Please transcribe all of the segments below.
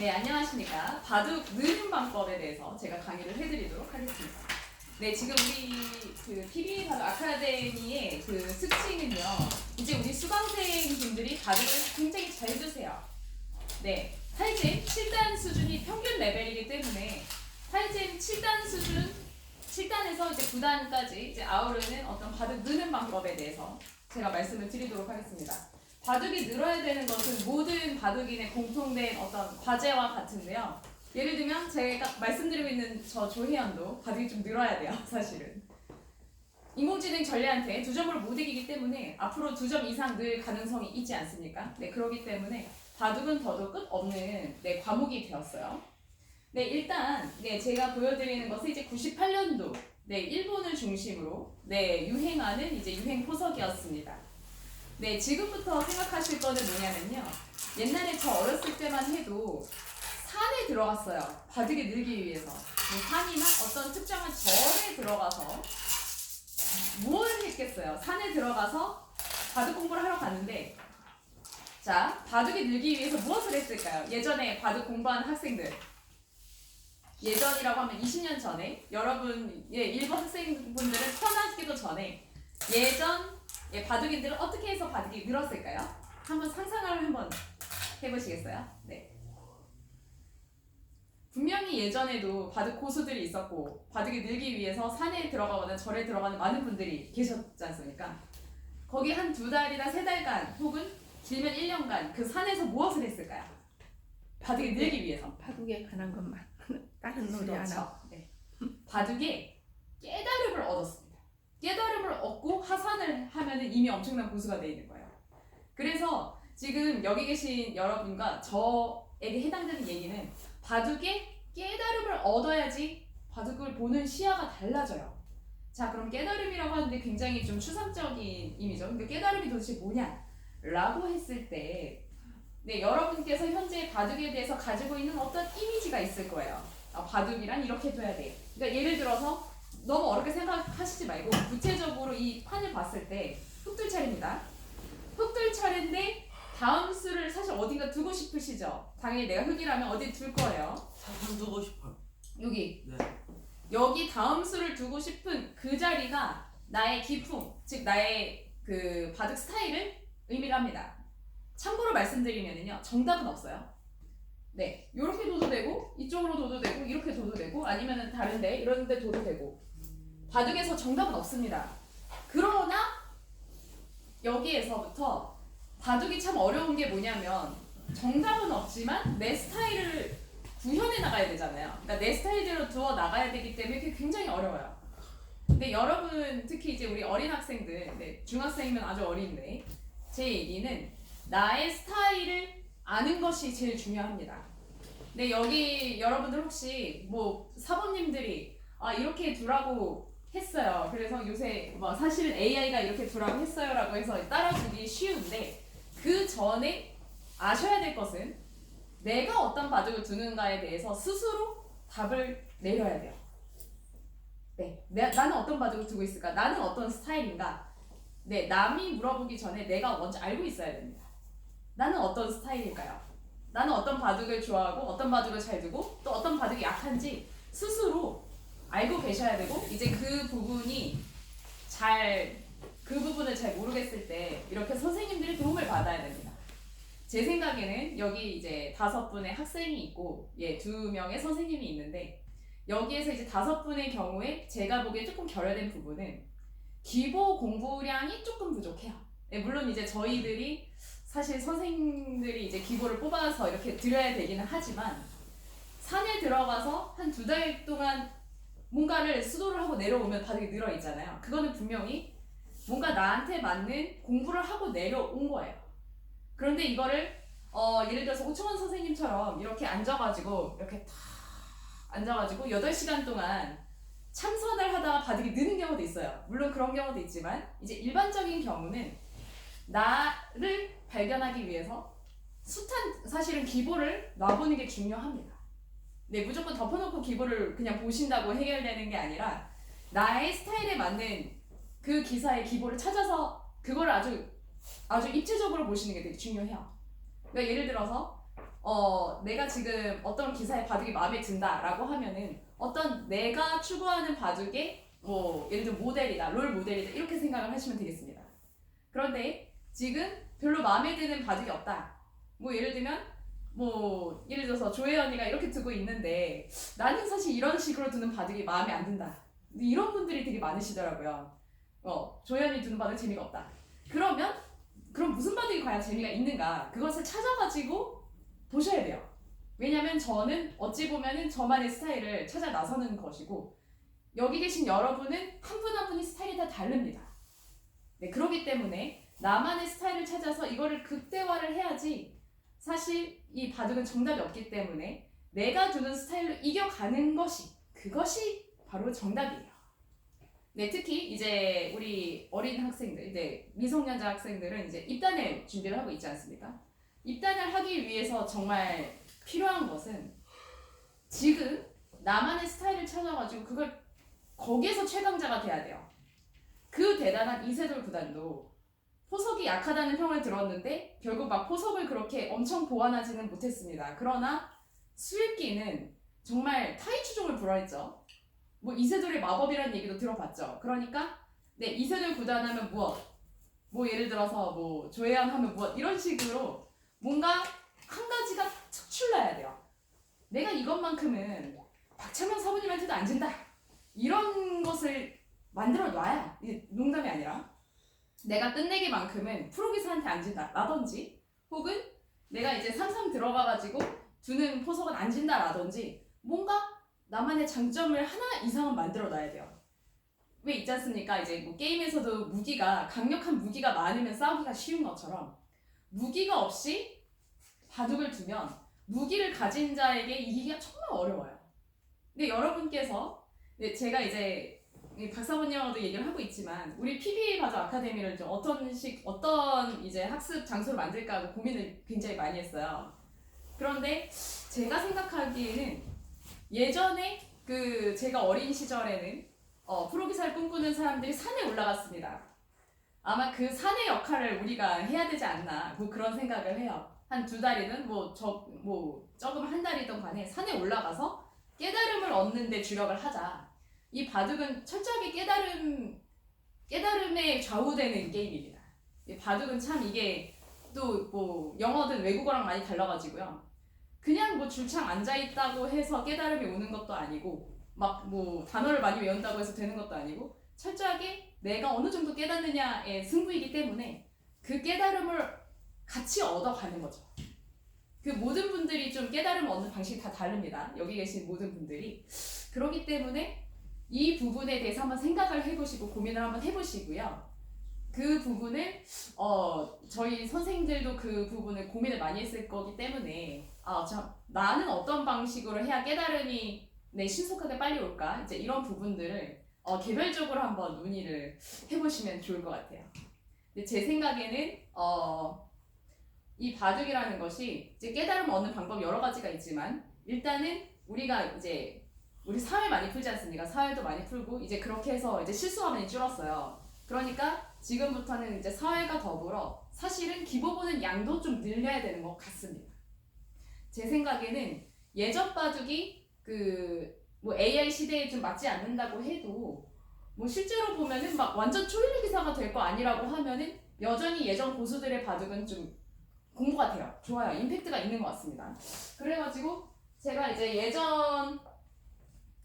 네, 안녕하십니까. 바둑 느는 방법에 대해서 제가 강의를 해드리도록 하겠습니다. 네, 지금 우리 그 PB 바둑 아카데미의 그 특징은요. 이제 우리 수강생 분들이 바둑을 굉장히 잘 두세요. 네, 타이젠 7단 수준이 평균 레벨이기 때문에 타이젠 7단 수준 7단에서 이제 9단까지 이제 아우르는 어떤 바둑 느는 방법에 대해서 제가 말씀을 드리도록 하겠습니다. 바둑이 늘어야 되는 것은 모든 바둑인의 공통된 어떤 과제와 같은데요. 예를 들면 제가 말씀드리고 있는 저 조혜연도 바둑이 좀 늘어야 돼요, 사실은. 인공지능 전례한테 두 점으로 못 이기기 때문에 앞으로 두 점 이상 늘 가능성이 있지 않습니까? 네, 그렇기 때문에 바둑은 더도 끝 없는 네, 과목이 되었어요. 네, 일단 네, 제가 보여드리는 것은 이제 98년도 네, 일본을 중심으로 네, 유행하는 이제 유행 포석이었습니다. 네, 지금부터 생각하실 거는 뭐냐면요. 옛날에 저 어렸을 때만 해도 산에 들어갔어요. 바둑이 늘기 위해서. 뭐 산이나 어떤 특정한 절에 들어가서 뭘 했겠어요? 산에 들어가서 바둑 공부를 하러 갔는데 자, 바둑이 늘기 위해서 무엇을 했을까요? 예전에 바둑 공부하는 학생들 예전이라고 하면 20년 전에 여러분 예, 일본 학생분들은 태어나기도 전에 예전 예, 바둑인들은 어떻게 해서 바둑이 늘었을까요? 한번 상상을 한번 해보시겠어요? 네. 분명히 예전에도 바둑 고수들이 있었고 바둑이 늘기 위해서 산에 들어가거나 절에 들어가는 많은 분들이 계셨지 않습니까? 거기 한 두 달이나 세 달간 혹은 길면 1년간 그 산에서 무엇을 했을까요? 바둑이 늘기 위해서. 바둑에 관한 것만 다른 놀이 안 하고 그렇죠. 네. 바둑에 깨달음을 얻었습니다. 깨달음을 얻고 하산을 하면은 이미 엄청난 고수가 되어 있는 거예요. 그래서 지금 여기 계신 여러분과 저에게 해당되는 얘기는 바둑에 깨달음을 얻어야지 바둑을 보는 시야가 달라져요. 자, 그럼 깨달음이라고 하는데 굉장히 좀 추상적인 의미죠. 근데 깨달음이 도대체 뭐냐? 라고 했을 때, 네, 여러분께서 현재 바둑에 대해서 가지고 있는 어떤 이미지가 있을 거예요. 아, 바둑이란 이렇게 둬야 돼. 그러니까 예를 들어서 너무 어렵게 생각하시지 말고 구체적으로 이 판을 봤을 때 흑들 차례입니다. 흑들 차례인데 다음 수를 사실 어딘가 두고 싶으시죠? 당연히 내가 흑이라면 어디 둘 거예요. 사선 두고 싶어요. 여기. 네. 여기 다음 수를 두고 싶은 그 자리가 나의 기풍, 즉 나의 그 바둑 스타일을 의미를 합니다. 참고로 말씀드리면요, 정답은 없어요. 네, 이렇게 둬도 되고 이쪽으로 둬도 되고 이렇게 둬도 되고 아니면은 다른데 이런데 둬도 되고 바둑에서 정답은 없습니다. 그러나 여기에서부터 바둑이 참 어려운 게 뭐냐면 정답은 없지만 내 스타일을 구현해 나가야 되잖아요. 그러니까 내 스타일대로 두어 나가야 되기 때문에 그게 굉장히 어려워요. 근데 여러분 특히 이제 우리 어린 학생들, 네, 중학생이면 아주 어린데 제 얘기는 나의 스타일을 아는 것이 제일 중요합니다. 네 여기 여러분들 혹시 뭐 사범님들이 아 이렇게 두라고 했어요. 그래서 요새 뭐 사실은 AI가 이렇게 두라고 했어요라고 해서 따라주기 쉬운데 그 전에 아셔야 될 것은 내가 어떤 바둑을 두는가에 대해서 스스로 답을 내려야 돼요. 네, 내, 나는 어떤 바둑을 두고 있을까? 나는 어떤 스타일인가? 네, 남이 물어보기 전에 내가 먼저 알고 있어야 됩니다. 나는 어떤 스타일일까요? 나는 어떤 바둑을 좋아하고 어떤 바둑을 잘 두고 또 어떤 바둑이 약한지 스스로 알고 계셔야 되고 이제 그 부분이 잘 그 부분을 잘 모르겠을 때 이렇게 선생님들의 도움을 받아야 됩니다. 제 생각에는 여기 이제 다섯 분의 학생이 있고 예, 두 명의 선생님이 있는데 여기에서 이제 다섯 분의 경우에 제가 보기에 조금 결여된 부분은 기보 공부량이 조금 부족해요. 예, 물론 이제 저희들이 사실 선생님들이 이제 기보를 뽑아서 이렇게 드려야 되기는 하지만 산에 들어가서 한 두 달 동안 뭔가를 수도를 하고 내려오면 바닥이 늘어 있잖아요. 그거는 분명히 뭔가 나한테 맞는 공부를 하고 내려온 거예요. 그런데 이거를 어, 예를 들어서 오청원 선생님처럼 이렇게 앉아가지고 이렇게 탁 앉아가지고 8시간 동안 참선을 하다가 바둑이 느는 경우도 있어요. 물론 그런 경우도 있지만 이제 일반적인 경우는 나를 발견하기 위해서 숱한 사실은 기보를 놔보는 게 중요합니다. 네, 무조건 덮어놓고 기보를 그냥 보신다고 해결되는 게 아니라 나의 스타일에 맞는 그 기사의 기보를 찾아서 그걸 아주 아주 입체적으로 보시는 게 되게 중요해요. 그러니까 예를 들어서 어 내가 지금 어떤 기사의 바둑이 마음에 든다라고 하면은 어떤 내가 추구하는 바둑의 뭐 예를 들어 모델이다 롤 모델이다 이렇게 생각을 하시면 되겠습니다. 그런데 지금 별로 마음에 드는 바둑이 없다. 뭐 예를 들면 뭐 예를 들어서 조혜연이가 이렇게 두고 있는데 나는 사실 이런 식으로 두는 바둑이 마음에 안 든다. 이런 분들이 되게 많으시더라고요. 어 조혜연이 두는 바둑 재미가 없다. 그러면 그럼 무슨 바둑이 과연 재미가 있는가? 그것을 찾아가지고 보셔야 돼요. 왜냐면 저는 어찌 보면은 저만의 스타일을 찾아 나서는 것이고 여기 계신 여러분은 한 분 한 분이 스타일이 다 다릅니다. 네, 그렇기 때문에 나만의 스타일을 찾아서 이거를 극대화를 해야지 사실 이 바둑은 정답이 없기 때문에 내가 두는 스타일로 이겨가는 것이 그것이 바로 정답이에요. 네, 특히 이제 우리 어린 학생들, 이제 미성년자 학생들은 이제 입단을 준비를 하고 있지 않습니까? 입단을 하기 위해서 정말 필요한 것은 지금 나만의 스타일을 찾아가지고 그걸 거기에서 최강자가 돼야 돼요. 그 대단한 이세돌 구단도 포석이 약하다는 평을 들었는데 결국 막 포석을 그렇게 엄청 보완하지는 못했습니다. 그러나 수입기는 정말 타이추종을 불허했죠. 뭐 이세돌의 마법이라는 얘기도 들어봤죠. 그러니까 네 이세돌 구단 하면 무엇? 뭐 예를 들어서 뭐 조혜안 하면 무엇? 이런 식으로 뭔가 한 가지가 특출나야 돼요. 내가 이것만큼은 박찬명 사부님한테도 안 진다. 이런 것을 만들어 놔야 농담이 아니라 내가 끝내기만큼은 프로기사한테 안 진다. 라든지 혹은 내가 이제 삼삼 들어가가지고 두는 포석은 안 진다. 라든지 뭔가 나만의 장점을 하나 이상은 만들어 놔야 돼요. 왜 있지 않습니까? 이제 뭐 게임에서도 무기가 강력한 무기가 많으면 싸우기가 쉬운 것처럼 무기가 없이 바둑을 두면 무기를 가진 자에게 이기기가 정말 어려워요. 근데 여러분께서 네, 제가 이제 이 박사모님하고도 얘기를 하고 있지만 우리 PBA 바둑 아카데미를 좀 어떤 식 어떤 이제 학습 장소를 만들까 하고 고민을 굉장히 많이 했어요. 그런데 제가 생각하기에는 예전에 그 제가 어린 시절에는 어, 프로기사를 꿈꾸는 사람들이 산에 올라갔습니다. 아마 그 산의 역할을 우리가 해야 되지 않나 뭐 그런 생각을 해요. 한 두 달이든 뭐저뭐 조금 한 달이든 간에 산에 올라가서 깨달음을 얻는 데 주력을 하자. 이 바둑은 철저하게 깨달음 깨달음에 좌우되는 게임입니다. 이 바둑은 참 이게 또 뭐 영어든 외국어랑 많이 달라가지고요. 그냥 뭐 줄창 앉아 있다고 해서 깨달음이 오는 것도 아니고 막 뭐 단어를 많이 외운다고 해서 되는 것도 아니고 철저하게 내가 어느 정도 깨닫느냐의 승부이기 때문에 그 깨달음을 같이 얻어가는 거죠. 그 모든 분들이 좀 깨달음을 얻는 방식이 다 다릅니다. 여기 계신 모든 분들이. 그렇기 때문에 이 부분에 대해서 한번 생각을 해보시고 고민을 한번 해보시고요. 그 부분을 어 저희 선생님들도 그 부분을 고민을 많이 했을 거기 때문에 아참 나는 어떤 방식으로 해야 깨달음이 네 신속하게 빨리 올까 이제 이런 부분들을 어, 개별적으로 한번 논의를 해보시면 좋을 것 같아요. 근데 제 생각에는 어, 이 바둑이라는 것이 이제 깨달음 얻는 방법 여러 가지가 있지만 일단은 우리가 이제 우리 사회 많이 풀지 않습니까? 사회도 많이 풀고 이제 그렇게 해서 이제 많이 줄었어요. 그러니까 지금부터는 이제 사회가 더불어 사실은 기본보는 양도 좀 늘려야 되는 것 같습니다. 제 생각에는 예전 바둑이 그 뭐 AI 시대에 좀 맞지 않는다고 해도 뭐 실제로 보면은 막 완전 초일류 기사가 될 거 아니라고 하면은 여전히 예전 고수들의 바둑은 좀 공부 같아요. 좋아요. 임팩트가 있는 것 같습니다. 그래가지고 제가 이제 예전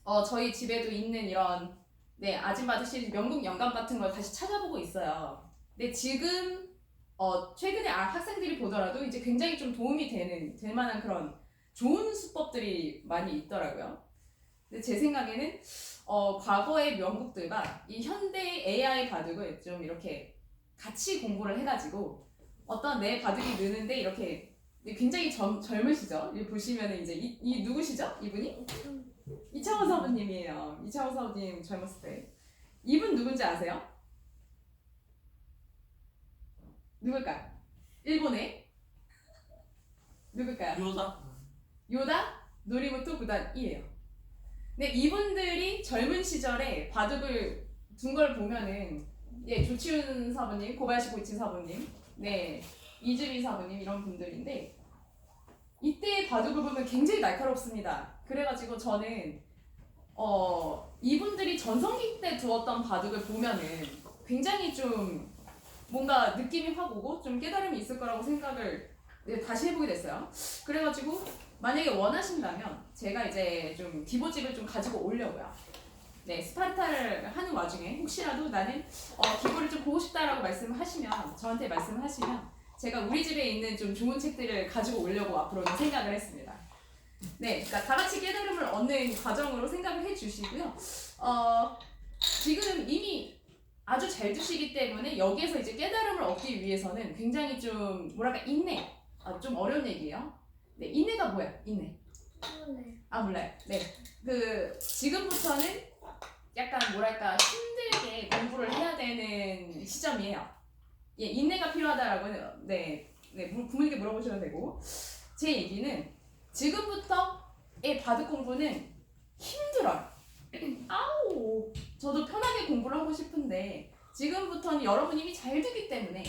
어 저희 집에도 있는 이런 네 아줌마드 시리즈 명국 영감 같은 걸 다시 찾아보고 있어요. 근데 지금 어 최근에 아, 학생들이 보더라도 이제 굉장히 좀 도움이 되는 될 만한 그런 좋은 수법들이 많이 있더라고요. 근데 제 생각에는 어 과거의 명국들과 이 현대 AI 바둑을 좀 이렇게 같이 공부를 해가지고 어떤 내 바둑이 느는데 이렇게 굉장히 젊, 젊으시죠? 이 보시면은 이제 이, 이 누구시죠? 이분이? 이창원 사부님이에요. 이창원 사부님 젊었을 때. 이분 누군지 아세요? 누굴까요? 일본의? 누굴까요? 요다? 요다 노리모토 구단이에요. 근데 이분들이 젊은 시절에 바둑을 둔 걸 보면은 예 조치훈 사부님, 고바야시 고이친 사부님, 네 이즈미 사부님 이런 분들인데 이때 바둑을 보면 굉장히 날카롭습니다. 그래가지고 저는 어 이분들이 전성기 때 두었던 바둑을 보면은 굉장히 좀 뭔가 느낌이 확 오고 좀 깨달음이 있을 거라고 생각을 네, 다시 해보게 됐어요. 그래가지고 만약에 원하신다면 제가 이제 좀 기보집을 좀 가지고 오려고요. 네, 스파르타를 하는 와중에 혹시라도 나는 어, 기보를 좀 보고 싶다라고 말씀을 하시면 저한테 말씀을 하시면 제가 우리 집에 있는 좀 좋은 책들을 가지고 오려고 앞으로는 생각을 했습니다. 네, 그러니까 다 같이 깨달음을 얻는 과정으로 생각을 해주시고요. 어, 지금 이미 아주 잘 두시기 때문에 여기에서 이제 깨달음을 얻기 위해서는 굉장히 좀 뭐랄까 인내, 아, 좀 어려운 얘기예요. 네, 인내가 뭐야? 인내. 네. 아 몰라요. 네, 그 지금부터는 약간 뭐랄까 힘들게 공부를 해야 되는 시점이에요. 예, 인내가 필요하다라고 네, 네 부- 부모님께 물어보셔도 되고 제 얘기는 지금부터 의 바둑 공부는 힘들어요. 아우, 저도 편하게 공부를 하고 싶은데 지금부터는 여러분이 이미 잘 두기 때문에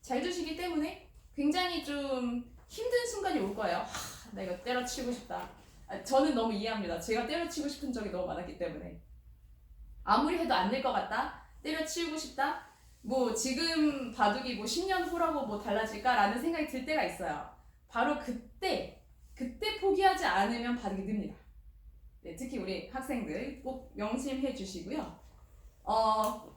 잘 두시기 때문에 굉장히 좀 힘든 순간이 올 거예요. 하, 나 이거 때려치고 싶다. 아, 저는 너무 이해합니다. 제가 때려치고 싶은 적이 너무 많았기 때문에 아무리 해도 안 될 것 같다. 때려치우고 싶다. 뭐 지금 바둑이 뭐 10년 후라고 뭐 달라질까라는 생각이 들 때가 있어요. 바로 그때 그때 포기하지 않으면 바둑이 늡니다. 네, 특히 우리 학생들 꼭 명심해 주시고요. 어,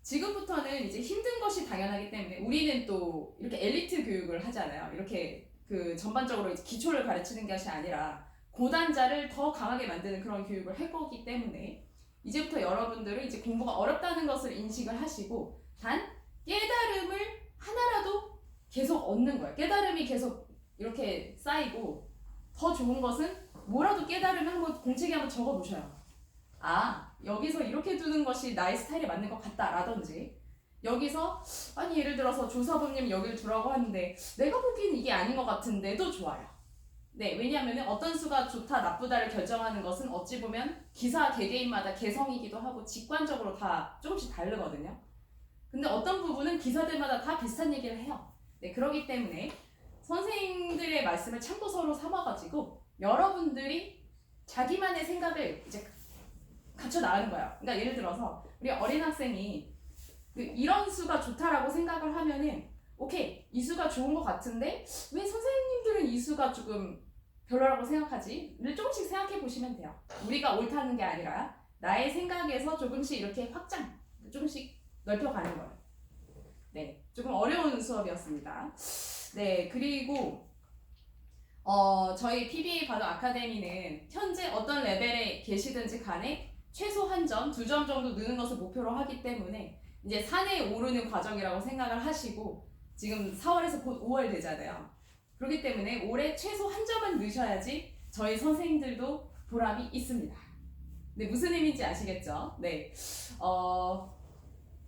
지금부터는 이제 힘든 것이 당연하기 때문에 우리는 또 이렇게 엘리트 교육을 하잖아요. 이렇게 그 전반적으로 기초를 가르치는 것이 아니라 고단자를 더 강하게 만드는 그런 교육을 할 거기 때문에 이제부터 여러분들은 이제 공부가 어렵다는 것을 인식을 하시고 단 깨달음을 하나라도 계속 얻는 거예요. 깨달음이 계속 이렇게 쌓이고 더 좋은 것은 뭐라도 깨달으면 한번 공책에 한번 적어 놓으셔요. 아 여기서 이렇게 두는 것이 나의 스타일에 맞는 것 같다라든지 여기서 아니 예를 들어서 조사부님 여기를 두라고 하는데 내가 보기엔 이게 아닌 것 같은데도 좋아요. 네, 왜냐하면 어떤 수가 좋다 나쁘다를 결정하는 것은 어찌 보면 기사 개개인마다 개성이기도 하고 직관적으로 다 조금씩 다르거든요. 근데 어떤 부분은 기사들마다 다 비슷한 얘기를 해요. 네, 그러기 때문에 선생님들의 말씀을 참고서로 삼아가지고 여러분들이 자기만의 생각을 이제 갖춰 나가는 거예요. 그러니까 예를 들어서 우리 어린 학생이 그 이런 수가 좋다라고 생각을 하면은 오케이 이 수가 좋은 것 같은데 왜 선생님들은 이 수가 조금 별로라고 생각하지?를 조금씩 생각해 보시면 돼요. 우리가 옳다는 게 아니라 나의 생각에서 조금씩 이렇게 확장, 조금씩 넓혀가는 거예요. 네, 조금 어려운 수업이었습니다. 네, 그리고 어, 저희 PBA 바둑 아카데미는 현재 어떤 레벨에 계시든지 간에 최소 한 점, 두 점 정도 느는 것을 목표로 하기 때문에 이제 산에 오르는 과정이라고 생각을 하시고 지금 4월에서 곧 5월 되잖아요. 그렇기 때문에 올해 최소 한 점은 넣으셔야지 저희 선생님들도 보람이 있습니다. 네, 무슨 의미인지 아시겠죠? 네. 어,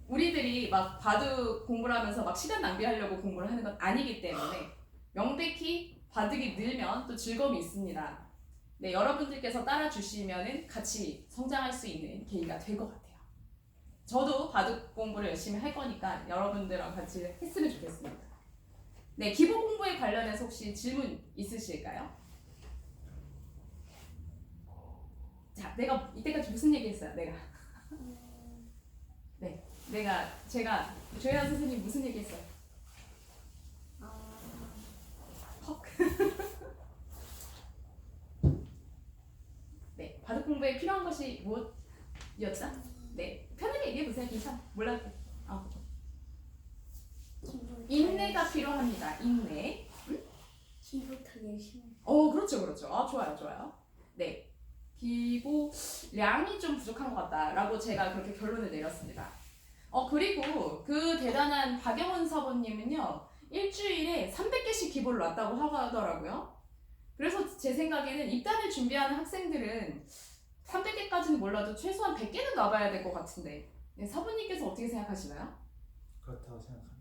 우리들이 막 바둑 공부를 하면서 막 시간 낭비하려고 공부를 하는 건 아니기 때문에 명백히 바둑이 늘면 또 즐거움이 있습니다. 네, 여러분들께서 따라주시면은 같이 성장할 수 있는 계기가 될 것 같아요. 저도 바둑 공부를 열심히 할 거니까 여러분들랑 같이 했으면 좋겠습니다. 네, 기본 공부에 관련해서 혹시 질문 있으실까요? 자, 내가 이때까지 무슨 얘기 했어요? 내가 네, 내가 제가 조혜연 선생님 무슨 얘기했어요? 헉. 네, 바둑 공부에 필요한 것이 무엇이었죠? 네, 편하게 얘기해 보세요. 괜찮아. 몰라도 돼. 어. 인내가 필요합니다. 인내. 기부터 열심히. 어, 그렇죠, 그렇죠. 아, 좋아요, 좋아요. 네. 기고량이 좀 부족한 것 같다라고 제가 그렇게 결론을 내렸습니다. 어, 그리고 그 대단한 박영원 사모님은요, 일주일에 300개씩 기보를 놨다고 하더라고요. 그래서 제 생각에는 입단을 준비하는 학생들은 300개까지는 몰라도 최소한 100개는 놔봐야 될 것 같은데, 네, 사부님께서 어떻게 생각하시나요? 그렇다고 생각합니다.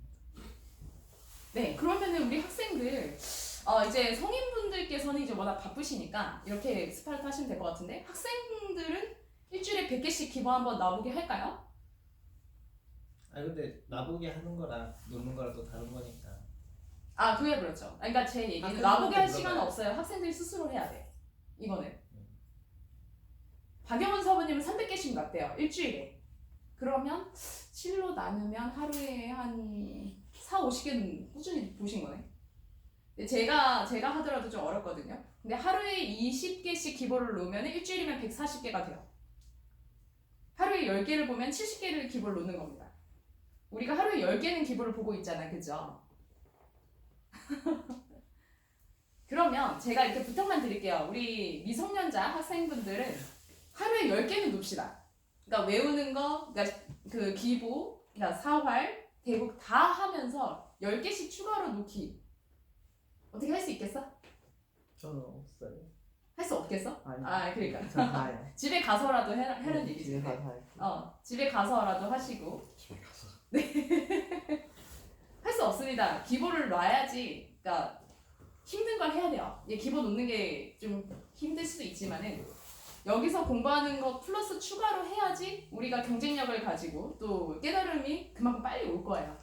네, 그러면은 우리 학생들 어, 이제 성인분들께서는 이제 워낙 바쁘시니까 이렇게 스파르타 하시면 될 것 같은데 학생들은 일주일에 100개씩 기부 한번 나보게 할까요? 아 근데 나보게 하는 거랑 노는 거랑 또 다른 거니까. 아 그게 그렇죠. 그러니까 제 얘기는 학생들한테 나보게 할 물어봐요. 시간은 없어요. 학생들이 스스로 해야 돼. 이거는. 박영훈 사부님은 300개씩 났대요. 일주일에. 그러면 7로 나누면 하루에 한 4, 50개는 꾸준히 보신 거네. 근데 제가 제가 하더라도 좀 어렵거든요. 근데 하루에 20개씩 기보를 놓으면 일주일이면 140개가 돼요. 하루에 10개를 보면 70개를 기보를 놓는 겁니다. 우리가 하루에 10개는 기보를 보고 있잖아. 그죠? 그러면 제가 이렇게 부탁만 드릴게요. 우리 미성년자 학생분들은 하루에 10개는 놉시다. 그러니까 외우는 거, 그러니까 그 기보, 그러니까 사활, 대국 다 하면서 10개씩 추가로 놓기. 어떻게 할 수 있겠어? 저는 없어요. 할 수 없겠어? 아니. 아, 그러니까. 전 다요. 집에 가서라도 해, 하는 네, 얘기지. 집에 가서. 어, 집에 가서라도 하시고. 집에 가 서 할수 없습니다. 기보를 놔야지. 그러니까 힘든 걸 해야 돼요. 예, 기보 놓는 게 좀 힘들 수도 있지만은 여기서 공부하는 거 플러스 추가로 해야지 우리가 경쟁력을 가지고 또 깨달음이 그만큼 빨리 올 거예요.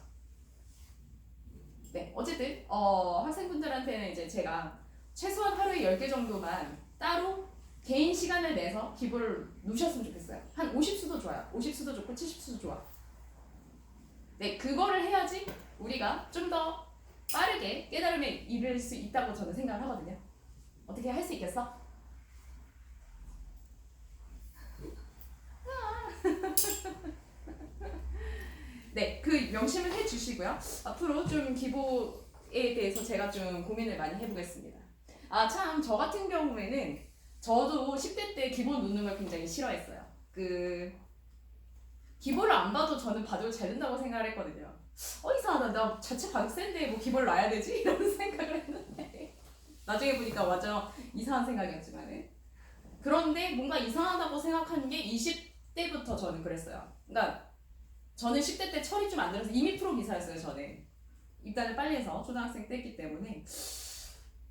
네, 어쨌든 어, 학생분들한테는 이제 제가 최소한 하루에 10개 정도만 따로 개인 시간을 내서 기부를 놓으셨으면 좋겠어요. 한 50수도 좋아요. 50수도 좋고 70수도 좋아. 네, 그거를 해야지 우리가 좀 더 빠르게 깨달음에 이를 수 있다고 저는 생각을 하거든요. 어떻게 할 수 있겠어? 네, 그 명심을 해주시고요. 앞으로 좀 기보에 대해서 제가 좀 고민을 많이 해보겠습니다. 아, 참, 저 같은 경우에는 저도 10대 때 기본 놓는 걸 굉장히 싫어했어요. 그, 기보를 안 봐도 저는 봐도 잘 된다고 생각을 했거든요. 어, 이상하다. 나 자체 반센데 뭐 기본을 놔야 되지? 이런 생각을 했는데. 나중에 보니까 완전 이상한 생각이었지만은. 그런데 뭔가 이상하다고 생각한 게 20대부터 저는 그랬어요. 그러니까 저는 10대 때 철이 좀 안 들어서 이미 프로 기사였어요, 저는. 입단을 빨리 해서 초등학생 때였기 때문에.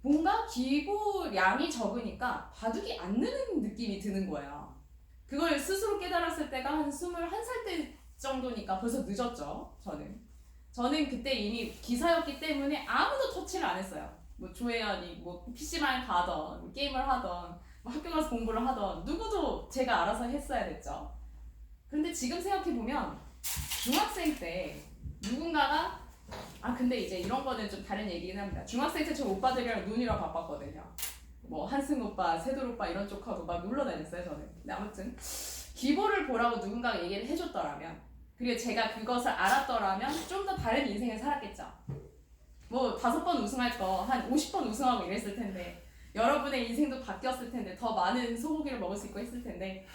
뭔가 기고량이 적으니까 바둑이 안 느는 느낌이 드는 거예요. 그걸 스스로 깨달았을 때가 한 21살 때 정도니까 벌써 늦었죠, 저는. 저는 그때 이미 기사였기 때문에 아무도 터치를 안 했어요. 뭐 조혜연이 뭐 PC방 가던 뭐 게임을 하던 뭐 학교 가서 공부를 하던 누구도 제가 알아서 했어야 됐죠. 그런데 지금 생각해 보면 중학생 때 누군가가 아 근데 이제 이런 거는 좀 다른 얘기긴 합니다. 중학생 때 저 오빠들이랑 눈이랑 바빴거든요. 뭐 한승 오빠, 세돌 오빠 이런 쪽하고 막 놀러 다녔어요 저는. 근데 아무튼 기보를 보라고 누군가가 얘기를 해줬더라면 그리고 제가 그것을 알았더라면 좀 더 다른 인생을 살았겠죠. 뭐 다섯 번 우승할 거 한 50번 우승하고 이랬을 텐데 여러분의 인생도 바뀌었을 텐데 더 많은 소고기를 먹을 수 있고 했을 텐데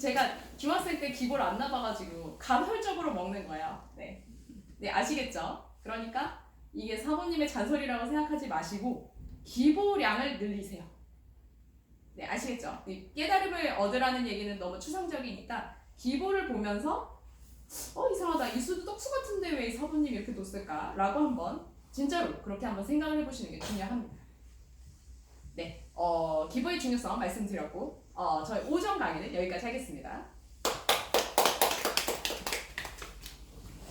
제가 중학생 때 기보를 안 나봐가지고 간헐적으로 먹는 거예요. 네, 네 아시겠죠? 그러니까 이게 사모님의 잔소리라고 생각하지 마시고 기보량을 늘리세요. 네 아시겠죠? 이 깨달음을 얻으라는 얘기는 너무 추상적이니까 기보를 보면서 어 이상하다 이 수도 떡수 같은데 왜 이 사부님이 이렇게 뒀을까? 라고 한번 진짜로 그렇게 한번 생각을 해보시는 게 중요합니다. 네, 어, 기부의 중요성 말씀드렸고 어, 저희 오전 강의는 여기까지 하겠습니다.